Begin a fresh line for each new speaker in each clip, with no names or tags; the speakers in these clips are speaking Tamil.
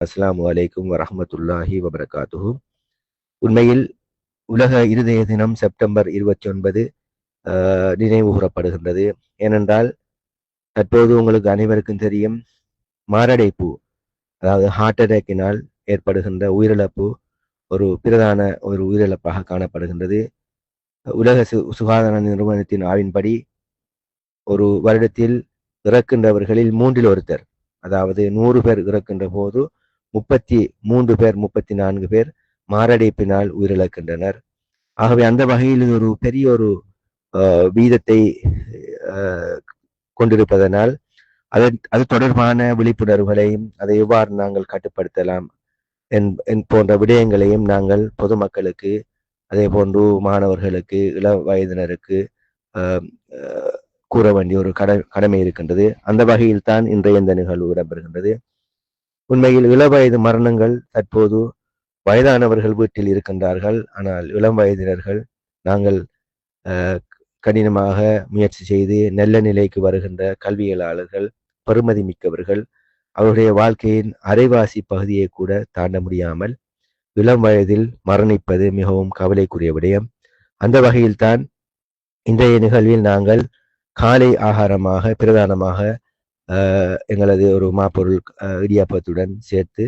அஸ்ஸலாமு அலைக்கும் வரமத்துல்லாஹி வபரகாத்துஹு. உண்மையில் உலக இருதய தினம் செப்டம்பர் இருபத்தி ஒன்பது நினைவு கூறப்படுகின்றது ஏனென்றால் தற்போது உங்களுக்கு அனைவருக்கும் தெரியும் மாரடைப்பு அதாவது ஹார்ட் அட்டாக்கினால் ஏற்படுகின்ற உயிரிழப்பு ஒரு பிரதான ஒரு உயிரிழப்பாக காணப்படுகின்றது. உலக சு சுகாதார நிறுவனத்தின் ஆவின்படி ஒரு வருடத்தில் இறக்கின்றவர்களில் மூன்றில் ஒருத்தர் அதாவது நூறு பேர் இறக்கின்ற போது முப்பத்தி மூன்று பேர் முப்பத்தி நான்கு பேர் மாரடைப்பினால் உயிரிழக்கின்றனர். ஆகவே அந்த வகையில் இது ஒரு பெரிய ஒரு வீதத்தை கொண்டிருப்பதனால் அதன் அது தொடர்பான விழிப்புணர்வுகளையும் அதை எவ்வாறு நாங்கள் கட்டுப்படுத்தலாம் என் போன்ற விடயங்களையும் நாங்கள் பொதுமக்களுக்கு அதே போன்று மாணவர்களுக்கு இள வயதினருக்கு கூற வேண்டிய ஒரு கட கடமை இருக்கின்றது. அந்த வகையில் தான் இன்றைய இந்த நிகழ்வு இடம்பெறுகின்றது. உண்மையில் இளவயது மரணங்கள் தற்போது வயதானவர்கள் வீட்டில் இருக்கின்றார்கள். ஆனால் இளம் வயதினர்கள் நாங்கள் கடினமாக முயற்சி செய்து நல்ல நிலைக்கு வருகின்ற கல்வியலாளர்கள் பெருமதி மிக்கவர்கள் அவருடைய வாழ்க்கையின் அரைவாசி பகுதியை கூட தாண்ட முடியாமல் இளம் வயதில் மரணிப்பது மிகவும் கவலைக்குரிய விடயம். அந்த வகையில்தான் இன்றைய நிகழ்வில் நாங்கள் காலை ஆகாரமாக பிரதானமாக எங்களது ஒரு மாப்பொருள் இடியாப்பத்துடன் சேர்த்து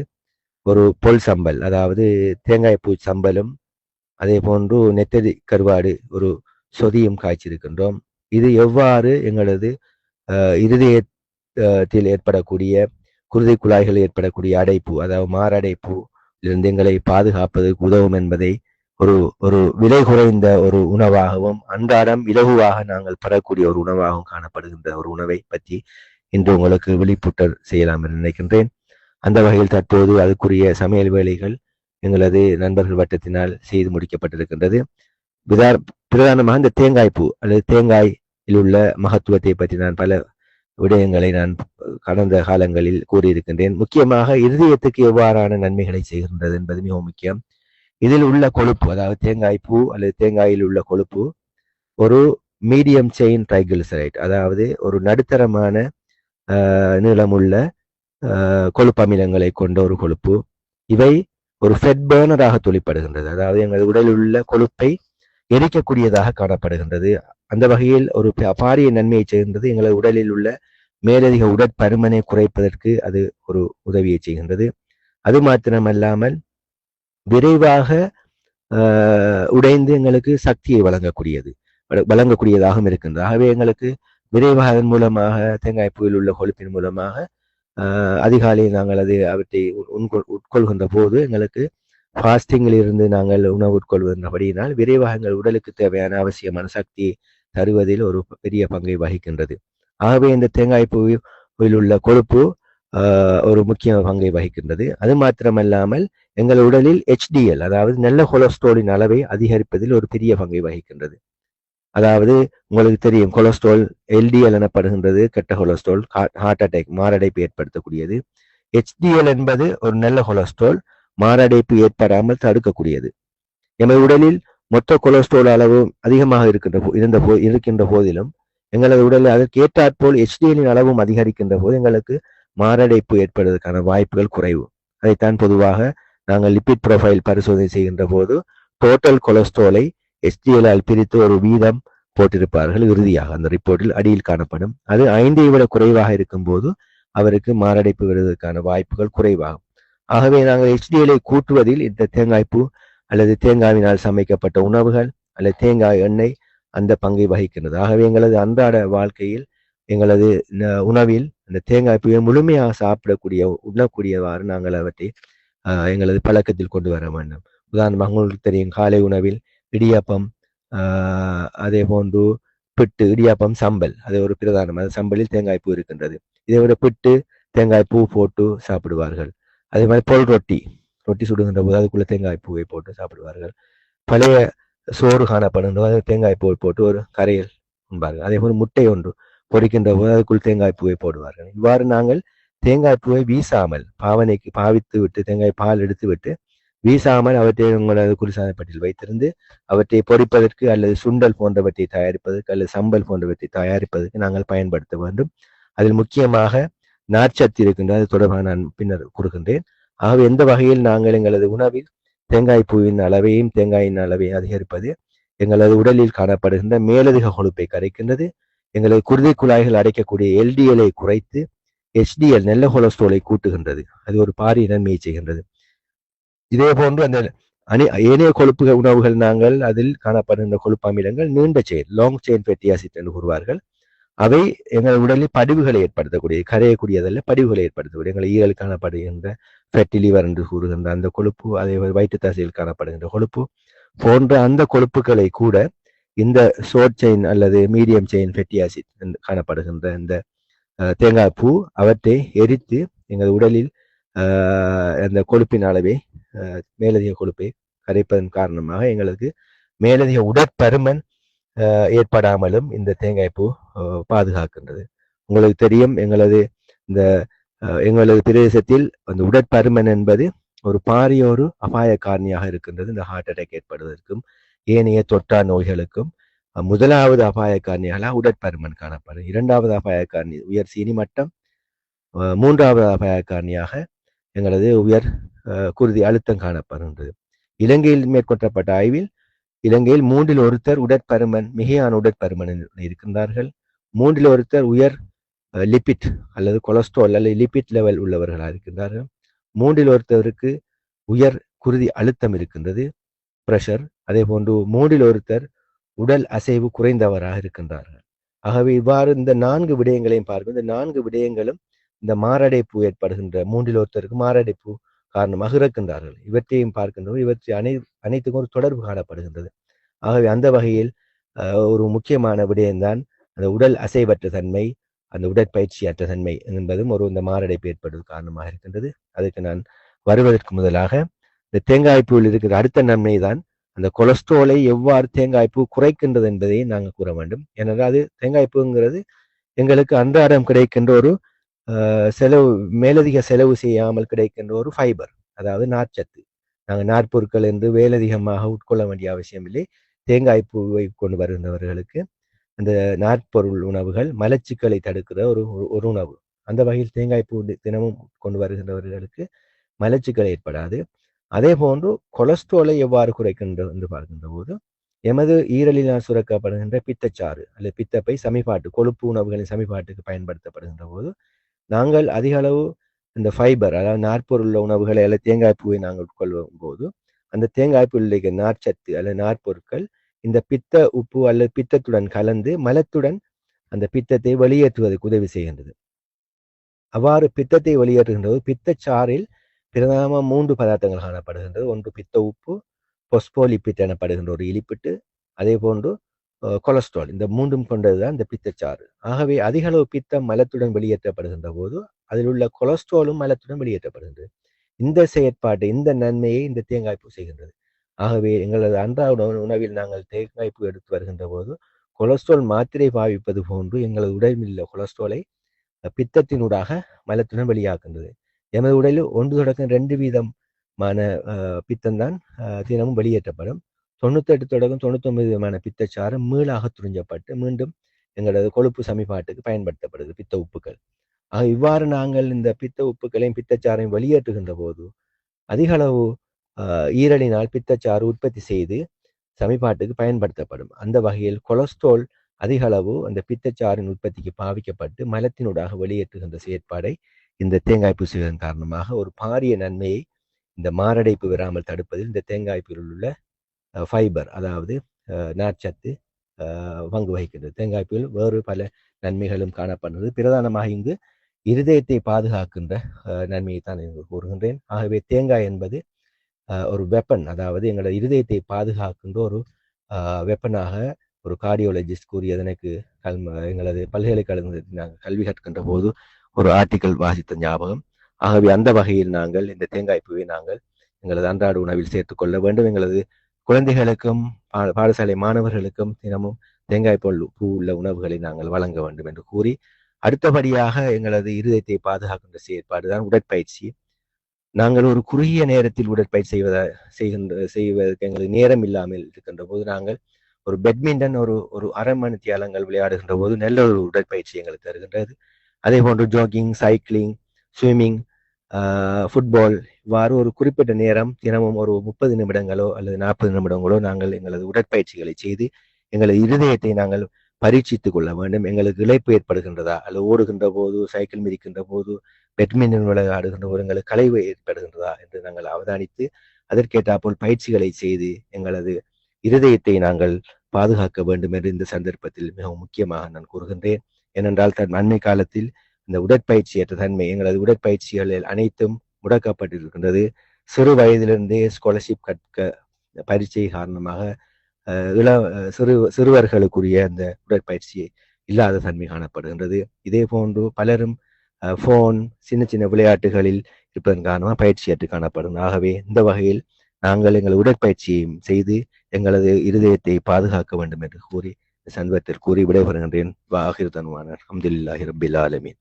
ஒரு பொல் சம்பல் அதாவது தேங்காய் பூ சம்பலும் அதே போன்று நெத்தடி கருவாடு ஒரு சொதியும் காய்ச்சிருக்கின்றோம். இது எவ்வாறு எங்களது இருதயத்தில் ஏற்படக்கூடிய குருதி குழாய்கள் ஏற்படக்கூடிய அடைப்பு அதாவது மாரடைப்பு இருந்து எங்களை பாதுகாப்பதற்கு உதவும் என்பதை ஒரு ஒரு விலை குறைந்த ஒரு உணவாகவும் அன்றாடம் இலகுவாக நாங்கள் பெறக்கூடிய ஒரு உணவாகவும் காணப்படுகின்ற ஒரு உணவை பற்றி இன்று உங்களுக்கு விழிப்புட்டர் செய்யலாம் என்று நினைக்கின்றேன். அந்த வகையில் தற்போது அதுக்குரிய சமையல் வேலைகள் எங்களது நண்பர்கள் வட்டத்தினால் செய்து முடிக்கப்பட்டிருக்கின்றது. பிரதானமாக இந்த தேங்காய் பூ அல்லது தேங்காயில் உள்ள மகத்துவத்தை பற்றி நான் பல விடயங்களை நான் கடந்த காலங்களில் கூறியிருக்கின்றேன். முக்கியமாக இருதயத்துக்கு எவ்வாறான நன்மைகளை செய்கின்றது என்பது மிகவும் முக்கியம். இதில் உள்ள கொழுப்பு அதாவது தேங்காய் பூ அல்லது தேங்காயில் உள்ள கொழுப்பு ஒரு மீடியம் செயின் ட்ரைகிளிசரைட் அதாவது ஒரு நடுத்தரமான நீளமுள்ள கொழுப்பு அமிலங்களை கொண்ட ஒரு கொழுப்பு. இவை ஒரு ஃபெட் பேர்னராக தொழிற்படுகின்றது அதாவது எங்கள் உடலில் உள்ள கொழுப்பை எரிக்கக்கூடியதாக காணப்படுகின்றது. அந்த வகையில் ஒரு பாரிய நன்மையை செய்கின்றது. எங்களது உடலில் உள்ள மேலதிக உடற்பருமனை குறைப்பதற்கு அது ஒரு உதவியை செய்கின்றது. அது மாத்திரமல்லாமல் விரைவாக உடைந்து எங்களுக்கு சக்தியை வழங்கக்கூடியது. வழங்கக்கூடியதாகவும் இருக்கின்றது. ஆகவே எங்களுக்கு விரைவாக அதன் மூலமாக தேங்காய் பூவில் உள்ள கொழுப்பின் மூலமாக அதிகாலையில் நாங்கள் அது அவற்றை உட்கொள்கின்ற போது எங்களுக்கு ஃபாஸ்டிங்கில் இருந்து நாங்கள் உணவு உட்கொள்கின்றபடியினால் விரைவாக எங்கள் உடலுக்கு தேவையான அவசியமான சக்தி தருவதில் ஒரு பெரிய பங்கை வகிக்கின்றது. ஆகவே இந்த தேங்காய் பூவில் உள்ள கொழுப்பு ஒரு முக்கிய பங்கை வகிக்கின்றது. அது மாத்திரமல்லாமல் எங்கள் உடலில் ஹெச்டிஎல் அதாவது நல்ல கொலஸ்ட்ராலின் அளவை அதிகரிப்பதில் ஒரு பெரிய பங்கை வகிக்கின்றது. அதாவது உங்களுக்கு தெரியும் கொலஸ்ட்ரால் எல்டிஎல் எனப்படுகின்றது கெட்ட கொலஸ்ட்ரால் ஹார்ட் அட்டாக் மாரடைப்பு ஏற்படுத்தக்கூடியது. ஹெச்டிஎல் என்பது ஒரு நல்ல கொலஸ்ட்ரால் மாரடைப்பு ஏற்படாமல் தடுக்கக்கூடியது. எமது உடலில் மொத்த கொலஸ்ட்ரால் அளவு அதிகமாக இருக்கின்ற இருந்த போ இருக்கின்ற போதிலும் எங்களது உடலில் அதற்கு ஏற்றாற்போல் ஹெச்டிஎல்லின் அளவும் அதிகரிக்கின்ற போது எங்களுக்கு மாரடைப்பு ஏற்படுவதற்கான வாய்ப்புகள் குறைவு. அதைத்தான் பொதுவாக நாங்கள் லிபிட் ப்ரொஃபைல் பரிசோதனை செய்கின்ற போது டோட்டல் கொலஸ்ட்ராலை எஸ்டிஎலால் பிரித்து ஒரு வீதம் போட்டிருப்பார்கள் இறுதியாக. அந்த ரிப்போர்ட்டில் அடியில் காணப்படும். அது ஐந்தை விட குறைவாக இருக்கும் போது அவருக்கு மாரடைப்பு வருவதற்கான வாய்ப்புகள் குறைவாகும். ஆகவே நாங்கள் எச்டிஎலை கூட்டுவதில் இந்த தேங்காய்ப்பூ அல்லது தேங்காவினால் சமைக்கப்பட்ட உணவுகள் அல்லது தேங்காய் எண்ணெய் அந்த பங்கை வகிக்கின்றது. ஆகவே எங்களது அன்றாட வாழ்க்கையில் எங்களது உணவில் அந்த தேங்காய் பூவை முழுமையாக சாப்பிடக்கூடிய உண்ணக்கூடியவாறு நாங்கள் அவற்றை எங்களது பழக்கத்தில் கொண்டு வர வேண்டும். உதாரணமாக உங்களுக்கு தெரியும் காலை உணவில் இடியாப்பம் அதே போன்று பிட்டு இடியாப்பம் சம்பல். அது ஒரு பிரதானம் அது சம்பலில் தேங்காய் பூ இருக்கின்றது. இதை விட பிட்டு தேங்காய் பூ போட்டு சாப்பிடுவார்கள். அதே மாதிரி பொல் ரொட்டி ரொட்டி சுடுகின்ற போது அதுக்குள்ள தேங்காய் பூவை போட்டு சாப்பிடுவார்கள். பழைய சோறு காணப்படுகின்ற போது தேங்காய் பூ போட்டு ஒரு கரையில் உண்பார்கள். அதே போல் முட்டை ஒன்று பொறிக்கின்ற போது அதுக்குள் தேங்காய் பூவை போடுவார்கள். இவ்வாறு நாங்கள் தேங்காய் பூவை வீசாமல் பாவனைக்கு பாவித்து விட்டு தேங்காய் பால் எடுத்து விட்டு வீசாமல் அவற்றை உங்களது குளிர்சாதனப்பட்டில் வைத்திருந்து அவற்றை பொறிப்பதற்கு அல்லது சுண்டல் போன்றவற்றை தயாரிப்பதற்கு அல்லது சம்பல் போன்றவற்றை தயாரிப்பதற்கு நாங்கள் பயன்படுத்த வேண்டும். அதில் முக்கியமாக நார்ச்சத்து இருக்கின்ற அது தொடர்பாக நான் பின்னர் கொடுக்கின்றேன் ஆகவே எந்த வகையில் நாங்கள் எங்களது உணவில் தேங்காய் பூவின் அளவையும் தேங்காயின் அளவையும் அதிகரிப்பது எங்களது உடலில் காணப்படுகின்ற மேலதிக கொழுப்பை கரைக்கின்றது எங்களது குருதி குழாய்கள் அடைக்கக்கூடிய எல்டிஎலை குறைத்து எச்டிஎல் நல்ல கொலஸ்ட்ரோலை கூட்டுகின்றது. அது ஒரு பாரிய நன்மையை செய்கின்றது. இதே போன்று அந்த அணி ஏனைய கொழுப்பு உணவுகள் நாங்கள் அதில் காணப்படுகின்ற கொழுப்பு அமிலங்கள் நீண்ட chain long chain fatty acid என்று கூறுவார்கள். அவை எங்கள் உடலில் படிவுகளை ஏற்படுத்தக்கூடிய கரையக்கூடியதல்ல படிவுகளை ஏற்படுத்தக்கூடிய எங்கள் ஈரல் காணப்படுகின்ற ஃபெட்டி லிவர் என்று கூறுகின்ற அந்த கொழுப்பு அதே வயிற்று தசையில் காணப்படுகின்ற கொழுப்பு போன்ற அந்த கொழுப்புகளை கூட இந்த ஷோர்ட் செயின் அல்லது மீடியம் செயின் ஃபெட்டி ஆசிட் காணப்படுகின்ற இந்த தேங்காய் பூ அவற்றை எரித்து எங்கள் உடலில் அந்த கொழுப்பின் அளவை மேலதிக கொழுப்பை கரைப்பதன் காரணமாக எங்களுக்கு மேலதிக உடற்பருமன் ஏற்படாமலும் இந்த தேங்காய் பூ பாதுகாக்கின்றது. உங்களுக்கு தெரியும் எங்களது இந்த எங்களது பிரதேசத்தில் அந்த உடற்பருமன் என்பது ஒரு பாரிய ஒரு அபாய காரணியாக இருக்கின்றது. இந்த ஹார்ட் அட்டாக் ஏற்படுவதற்கும் ஏனைய தொற்றா நோய்களுக்கும் முதலாவது அபாய காரணிகளாக உடற்பருமன் காணப்படும் இரண்டாவது அபாய காரணி உயர் சீனி மட்டம் மூன்றாவது அபாய காரணியாக எங்களது உயர் குருதி அழுத்தம் காணப்படுகின்றது. இலங்கையில் மேற்கொள்ளப்பட்ட ஆய்வில் இலங்கையில் மூன்றில் ஒருத்தர் உடற்பருமன் மிகையான உடற்பருமன் இருக்கின்றார்கள். மூன்றில் ஒருத்தர் உயர் லிபிட் அல்லது கொலஸ்ட்ரால் அல்லது லிபிட் லெவல் உள்ளவர்களாக இருக்கின்றார்கள். மூன்றில் ஒருத்தருக்கு உயர் குருதி அழுத்தம் இருக்கின்றது பிரஷர் அதே போன்று மூன்றில் ஒருத்தர் உடல் அசைவு குறைந்தவராக இருக்கின்றார்கள். ஆகவே இவ்வாறு இந்த நான்கு விடயங்களையும் பார்க்கும் இந்த நான்கு விடயங்களும் இந்த மாரடைப்பு ஏற்படுகின்ற மூன்றில் ஒருத்தருக்கு மாரடைப்பு காரணமாக இறக்கின்றார்கள். இவற்றையும் பார்க்கின்றோம். இவற்றை அனை அனைத்துக்கும் ஒரு தொடர்பு காணப்படுகின்றது. ஆகவே அந்த வகையில் ஒரு முக்கியமான விடயம்தான் அந்த உடல் அசைவற்ற தன்மை அந்த உடற்பயிற்சியற்ற தன்மை என்பதும் ஒரு இந்த மாரடைப்பு ஏற்படுவது காரணமாக இருக்கின்றது. அதுக்கு நான் வருவதற்கு முதலாக இந்த தேங்காய்ப்பூவில் இருக்கிற அடுத்த நன்மை தான் அந்த கொலஸ்ட்ராலை எவ்வாறு தேங்காய்ப்பூ குறைக்கின்றது என்பதை நாங்கள் கூற வேண்டும். ஏனென்றால் அது தேங்காய்ப்பூங்கிறது எங்களுக்கு அன்றாடம் கிடைக்கின்ற ஒரு செலவு மேலதிக செலவு செய்யாமல் கிடைக்கின்ற ஒரு ஃபைபர் அதாவது நார்ச்சத்து. நாங்கள் நாற்பொருட்கள் என்று வேலதிகமாக உட்கொள்ள வேண்டிய அவசியம் இல்லை. தேங்காய் பூவை கொண்டு வருகின்றவர்களுக்கு அந்த நாற்பொருள் உணவுகள் மலச்சிக்கலை தடுக்கிற ஒரு ஒரு- ஒரு உணவு. அந்த வகையில் தேங்காய் பூ தினமும் கொண்டு வருகின்றவர்களுக்கு மலச்சிக்கல் ஏற்படாது. அதே போன்று கொலஸ்ட்ரோலை எவ்வாறு குறைக்கின்ற என்று பார்க்கின்ற போது எமது ஈரலினால் சுரக்கப்படுகின்ற பித்தச்சாறு அல்லது பித்தப்பை சமிபாட்டு கொழுப்பு உணவுகளின் சமிபாட்டுக்கு பயன்படுத்தப்படுகின்ற போது நாங்கள் அதிக அளவு இந்த ஃபைபர் அதாவது நாற்பொருள் உணவுகளை அல்லது தேங்காய் பூவை நாங்கள் உட்கொள்ளும் போது அந்த தேங்காய் பூவில் நார்ச்சத்து அல்லது நாற்பொருட்கள் இந்த பித்த உப்பு அல்லது பித்தத்துடன் கலந்து மலத்துடன் அந்த பித்தத்தை வெளியேற்றுவதற்கு உதவி செய்கின்றது. அவ்வாறு பித்தத்தை வெளியேற்றுகின்றது போது பித்தச்சாறில் பிரதான மூன்று பதார்த்தங்கள் காணப்படுகின்றது. ஒன்று பித்த உப்பு பொஸ்போலிபிட் எனப்படுகின்ற ஒரு இலிப்பிட்டு அதே போன்று கொலஸ்ட்ரால். இந்த மூன்றும் கொண்டதுதான் இந்த பித்தச்சாறு ஆகவே அதிக அளவு பித்தம் மலத்துடன் வெளியேற்றப்படுகின்ற போது அதில் உள்ள கொலஸ்ட்ராலும் மலத்துடன் வெளியேற்றப்படுகின்றது. இந்த செயற்பாடு இந்த நன்மையை இந்த தேங்காய்ப்பூ செய்கின்றது. ஆகவே எங்களது அன்றாட உணவு- உணவில் நாங்கள் தேங்காய்ப்பூ எடுத்து வருகின்ற போது கொலஸ்ட்ரால் மாத்திரை பாவிப்பது போன்று எங்களது உடலில் உள்ள கொலஸ்ட்ராலை பித்தத்தினூடாக மலத்துடன் வெளியாக்குகின்றது. எமது உடலில் ஒன்று தொடக்கம் ரெண்டு வீதமான பித்தம்தான் தினமும் வெளியேற்றப்படும். தொண்ணூத்தெட்டு தொடக்கம் தொண்ணூத்தொன்பது விதமான பித்தச்சாறு மீளாக துறிஞ்சப்பட்டு மீண்டும் எங்களது கொழுப்பு சமிபாட்டுக்கு பயன்படுத்தப்படுது பித்த உப்புக்கள். ஆக இவ்வாறு நாங்கள் இந்த பித்த உப்புக்களையும் பித்தச்சாறையும் வெளியேற்றுகின்ற போது அதிக அளவு ஈரலினால் பித்தச்சாறு உற்பத்தி செய்து சமிபாட்டுக்கு பயன்படுத்தப்படும். அந்த வகையில் கொலஸ்ட்ரால் அதிக அளவு அந்த பித்தச்சாரின் உற்பத்திக்கு பாவிக்கப்பட்டு மலத்தினூடாக வெளியேற்றுகின்ற செயற்பாடை இந்த தேங்காய் பூசுவதன் காரணமாக ஒரு பாரிய நன்மையை இந்த மாரடைப்பு வராமல் தடுப்பதில் இந்த தேங்காய்ப்பில் உள்ள ஃபைபர் அதாவது நார்ச்சத்து பங்கு வகிக்கின்றது. தேங்காய்ப்பில் வேறு பல நன்மைகளும் காணப்படுகிறது. பிரதானமாக இங்கு இருதயத்தை பாதுகாக்கின்ற நன்மையை தான் கூறுகின்றேன். ஆகவே தேங்காய் என்பது ஒரு வெப்பன் அதாவது எங்களது இருதயத்தை பாதுகாக்கின்ற ஒரு வெப்பனாக ஒரு கார்டியோலஜிஸ்ட் கூறியதனுக்கு கல் எங்களது பல்கலைக்கழகத்தில் நாங்கள் கல்வி கற்கின்ற போது ஒரு ஆர்டிக்கல் வாசித்த ஞாபகம். ஆகவே அந்த வகையில் நாங்கள் இந்த தேங்காய் பூவை நாங்கள் எங்களது அன்றாட உணவில் சேர்த்துக்கொள்ள வேண்டும். எங்களது குழந்தைகளுக்கும் பா- பாடசாலை மாணவர்களுக்கும் தினமும் தேங்காய் பால் பூ உள்ள உணவுகளை நாங்கள் வழங்க வேண்டும் என்று கூறி அடுத்தபடியாக எங்களது இருதயத்தை பாதுகாக்கின்ற செயற்பாடுதான் உடற்பயிற்சி. நாங்கள் ஒரு குறுகிய நேரத்தில் உடற்பயிற்சி செய்வத செய்கின்ற செய்வதற்கு எங்களுக்கு நேரம் இல்லாமல் இருக்கின்ற போது நாங்கள் ஒரு பேட்மிண்டன் ஒரு ஒரு அரை மணி தியாலங்கள் விளையாடுகின்ற போது நல்ல ஒரு உடற்பயிற்சி எங்களுக்கு தருகின்றது. அதே போன்று ஜாகிங் சைக்கிளிங் ஸ்விம்மிங் ஃபுட்பால் இவ்வாறு ஒரு குறிப்பிட்ட நேரம் தினமும் ஒரு முப்பது நிமிடங்களோ அல்லது நாற்பது நிமிடங்களோ நாங்கள் எங்களது உடற்பயிற்சிகளை செய்து எங்களது இருதயத்தை நாங்கள் பரீட்சித்துக் கொள்ள வேண்டும். எங்களுக்கு இழைப்பு ஏற்படுகின்றதா? அல்லது ஓடுகின்ற போது சைக்கிள் மிதிக்கின்ற போது பேட்மிண்டன் விளையாடுகின்ற போது எங்களுக்கு கலைவு ஏற்படுகின்றதா என்று நாங்கள் அவதானித்து அதற்கேற்றாப்போல் பயிற்சிகளை செய்து எங்களது இருதயத்தை நாங்கள் பாதுகாக்க வேண்டும் என்று இந்த சந்தர்ப்பத்தில் மிகவும் முக்கியமாக நான் கூறுகின்றேன். ஏனென்றால் தன் அண்மை காலத்தில் இந்த உடற்பயிற்சியற்ற தன்மை எங்களது உடற்பயிற்சிகளில் அனைத்தும் முடக்கப்பட்டிருக்கின்றது. சிறு வயதிலிருந்தே ஸ்காலர்ஷிப் கற்க பரீட்சை காரணமாக இள சிறு சிறுவர்களுக்குரிய அந்த உடற்பயிற்சி இல்லாத தன்மை காணப்படுகின்றது. இதே போன்று பலரும் போன் சின்ன சின்ன விளையாட்டுகளில் இருப்பதன் காரணமாக பயிற்சியற்று காணப்படும். ஆகவே இந்த வகையில் நாங்கள் எங்கள் உடற்பயிற்சியையும் செய்து எங்களது இருதயத்தை பாதுகாக்க வேண்டும் என்று கூறி சந்தர்ப்பத்தில் கூறி விடைபெறுகின்றேன். வாகிர் தன்வானர் அஹமதுல்லாஹி ரபில் ஆலமீன்.